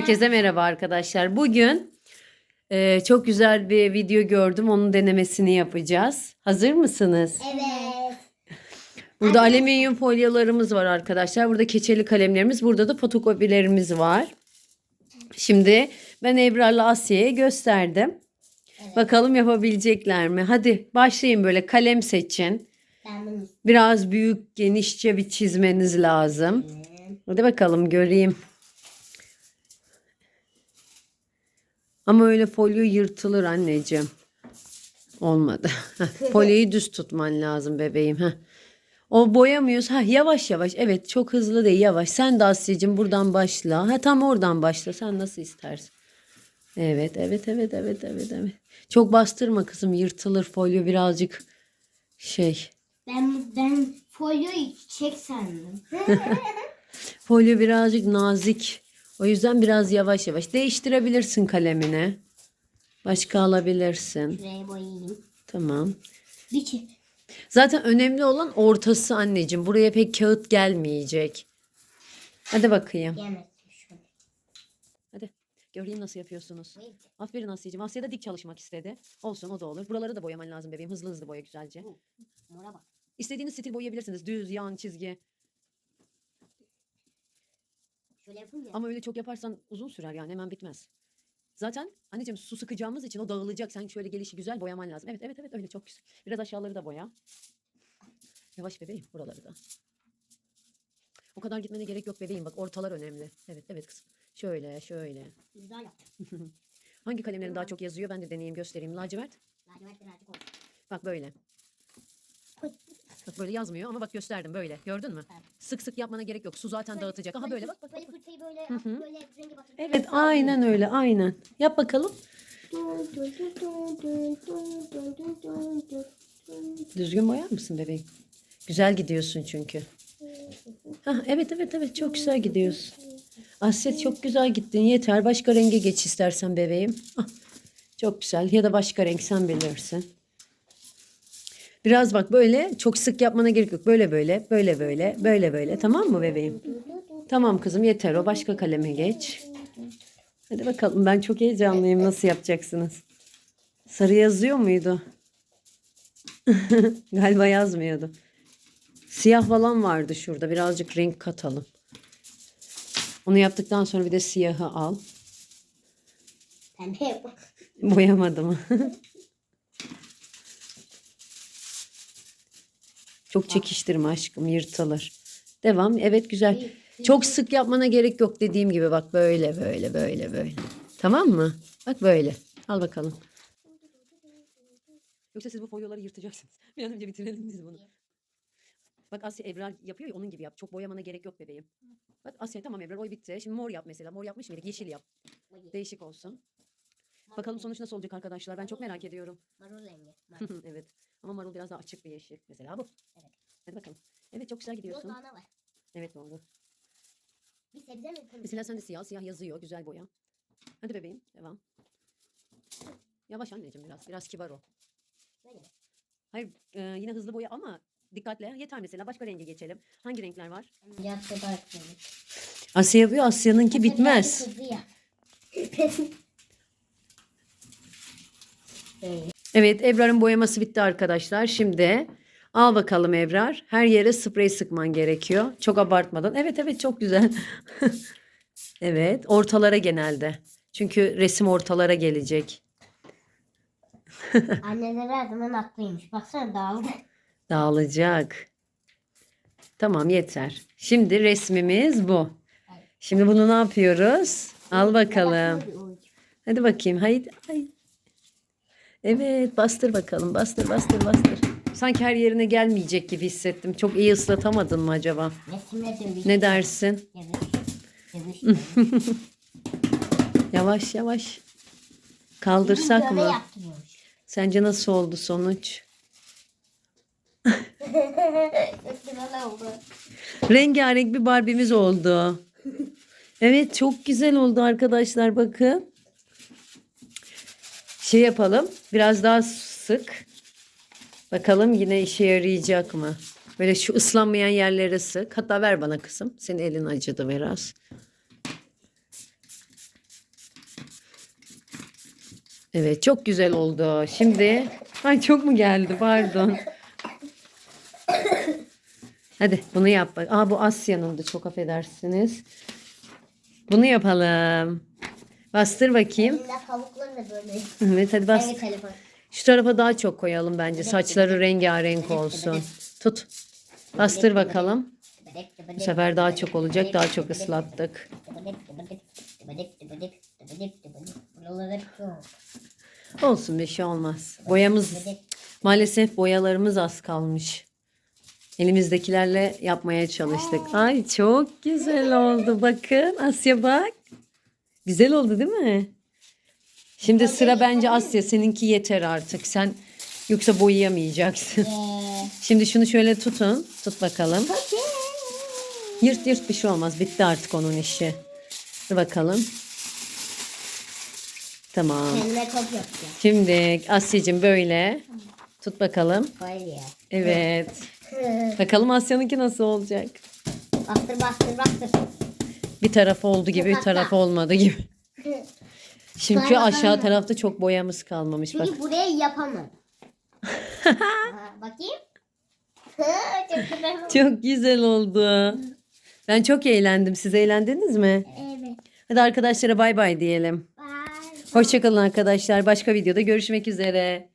Herkese merhaba arkadaşlar. Bugün e, çok güzel bir video gördüm. Onun denemesini yapacağız. Hazır mısınız? Evet. Burada alüminyum folyolarımız var arkadaşlar. Burada keçeli kalemlerimiz. Burada da fotokopilerimiz var. Şimdi ben Ebrar'la Asya'ya gösterdim. Bakalım yapabilecekler mi? Hadi başlayın böyle kalem seçin. Biraz büyük, genişçe bir çizmeniz lazım. Hadi bakalım göreyim. Ama öyle folyo yırtılır anneciğim. Olmadı. Folyoyu düz tutman lazım bebeğim. Heh. O boyamıyoruz. Ha yavaş yavaş. Evet çok hızlı değil yavaş. Sen de Asya'cığım buradan başla. Ha tam oradan başla. Sen nasıl istersin. Evet evet evet evet evet evet. Çok bastırma kızım yırtılır folyo birazcık şey. Ben ben folyoyu çiçek sandım. Folyo birazcık nazik. O yüzden biraz yavaş yavaş. Değiştirebilirsin kalemini. Başka alabilirsin. Şuraya boyayayım. Tamam. Bir Zaten önemli olan ortası anneciğim. Buraya pek kağıt gelmeyecek. Hadi bakayım. Yemedim şöyle. Hadi. Göreyim nasıl yapıyorsunuz. Aferin Asya'cığım. Asya da dik çalışmak istedi. Olsun o da olur. Buraları da boyaman lazım bebeğim. Hızlı hızlı boya güzelce. Mora bak. İstediğiniz stil boyayabilirsiniz. Düz, yan, çizgi. Şöyle yapınca. Ama öyle çok yaparsan uzun sürer yani hemen bitmez. Zaten anneciğim su sıkacağımız için o dağılacak. Sen şöyle gelişi güzel boyaman lazım. Evet evet evet öyle çok güzel. Biraz aşağıları da boya. Yavaş bebeğim buraları da. O kadar gitmene gerek yok bebeğim bak ortalar önemli. Evet evet kızım. Şöyle şöyle. Güzel yaptım. Hangi kalemlerin daha çok yazıyor ben de deneyeyim göstereyim. Lacivert. Lacivert birazcık oldu. Bak böyle. Bak böyle yazmıyor ama bak gösterdim böyle. Gördün mü? Evet. Sık sık yapmana gerek yok. Su zaten dağıtacak. Aha böyle bak bak. bak. Böyle fırçayı böyle hı. böyle rengi batırıp. Evet aynen öyle aynen. Yap bakalım. Düzgün boyar mısın bebeğim? Güzel gidiyorsun çünkü. Hah, evet evet evet çok güzel gidiyorsun. Asya çok güzel gittin yeter. Başka renge geç istersen bebeğim. Ah, çok güzel ya da başka renk sen bilirsin. Biraz bak böyle çok sık yapmana gerek yok. Böyle böyle böyle böyle böyle böyle tamam mı bebeğim? Tamam kızım yeter o başka kaleme geç. Hadi bakalım ben çok heyecanlıyım nasıl yapacaksınız? Sarı yazıyor muydu? Galiba yazmıyordu. Siyah falan vardı şurada. Birazcık renk katalım. Onu yaptıktan sonra bir de siyahı al. Yap. Boyamadım. Çok çekiştirme aşkım yırtılır. Devam. Evet güzel. Çok sık yapmana gerek yok dediğim gibi bak böyle böyle böyle böyle. Tamam mı? Bak böyle. Al bakalım. Yoksa siz bu folyoları yırtacaksınız. Bir an önce bitirelim biz bunu. Bak Asya Ebrar yapıyor ya onun gibi yap. Çok boyamana gerek yok bebeğim. Bak Asya tamam Ebrar oy bitti. Şimdi mor yap mesela. Mor yapmış mıydık? Yeşil yap. Değişik olsun. Bakalım sonuç nasıl olacak arkadaşlar. Ben çok merak ediyorum. Marul rengi. Evet. Ama marul biraz daha açık bir yeşil. Mesela bu. Evet. Hadi bakalım. Evet çok güzel Yok gidiyorsun. daha ne var? Evet oldu. Bir sebze mi? Mesela sen de siyah. Siyah yazıyor. Güzel boya. Hadi bebeğim. Devam. Yavaş anneciğim biraz. Biraz kibar ol. Böyle mi? Hayır e, yine hızlı boya ama dikkatle. Yeter mesela. Başka renge geçelim. Hangi renkler var? Daha kırmızı. Asya yapıyor. Asya'nınki bitmez. Hızlı ya. Böyle. Evet Ebrar'ın boyaması bitti arkadaşlar. Şimdi al bakalım Ebrar. Her yere sprey sıkman gerekiyor. Çok abartmadan. Evet evet çok güzel. evet ortalara genelde. Çünkü resim ortalara gelecek. Anneler her zaman haklıymış. Baksana dağıldı. Dağılacak. Tamam yeter. Şimdi resmimiz bu. Şimdi bunu ne yapıyoruz? Al bakalım. Hadi bakayım. Haydi. Haydi. Evet bastır bakalım. Bastır bastır bastır. Sanki her yerine gelmeyecek gibi hissettim. Çok iyi ıslatamadın mı acaba? Resimle dövüş. Ne dersin? Dövüş. Dövüş. Yavaş yavaş. Kaldırsak mı? Sence nasıl oldu sonuç? Rengarenk bir Barbie'miz oldu. Evet çok güzel oldu arkadaşlar bakın şey yapalım. Biraz daha sık. Bakalım yine işe yarayacak mı? Böyle şu ıslanmayan yerlere sık. Hatta ver bana kızım. Senin elin acıdı biraz. Evet çok güzel oldu. Şimdi ay çok mu geldi pardon. Hadi bunu yap. Aa bu Asya'nın da çok affedersiniz. Bunu yapalım. Bastır bakayım. Elimde tavukları da böyle. Evet hadi bas. Evet. Şu tarafa daha çok koyalım bence. Saçları rengarenk olsun. Tut. Bastır bakalım. Bu sefer daha çok olacak. Daha çok ıslattık. Olsun bir şey olmaz. Boyamız maalesef boyalarımız az kalmış. Elimizdekilerle yapmaya çalıştık. Ay çok güzel oldu. Bakın Asya bak. Güzel oldu değil mi? Şimdi sıra bence Asya. Seninki yeter artık. Sen yoksa boyayamayacaksın. Şimdi şunu şöyle tutun. Tut bakalım. Yırt yırt bir şey olmaz. Bitti artık onun işi. Dur bakalım. Tamam. Kendime top yapacağım. Şimdi Asya'cığım böyle. Tut bakalım. Böyle. Evet. Bakalım Asya'nınki nasıl olacak? Bastır bastır bastır. Bir taraf oldu gibi, bir taraf olmadı gibi. Çünkü aşağı tarafta çok boyamız kalmamış. Bak. Çünkü buraya yapamam. Bakayım. Çok güzel oldu. Çok güzel oldu. Ben çok eğlendim. Siz eğlendiniz mi? Evet. Hadi arkadaşlara bay bay diyelim. Bye. Hoşçakalın arkadaşlar. Başka videoda görüşmek üzere.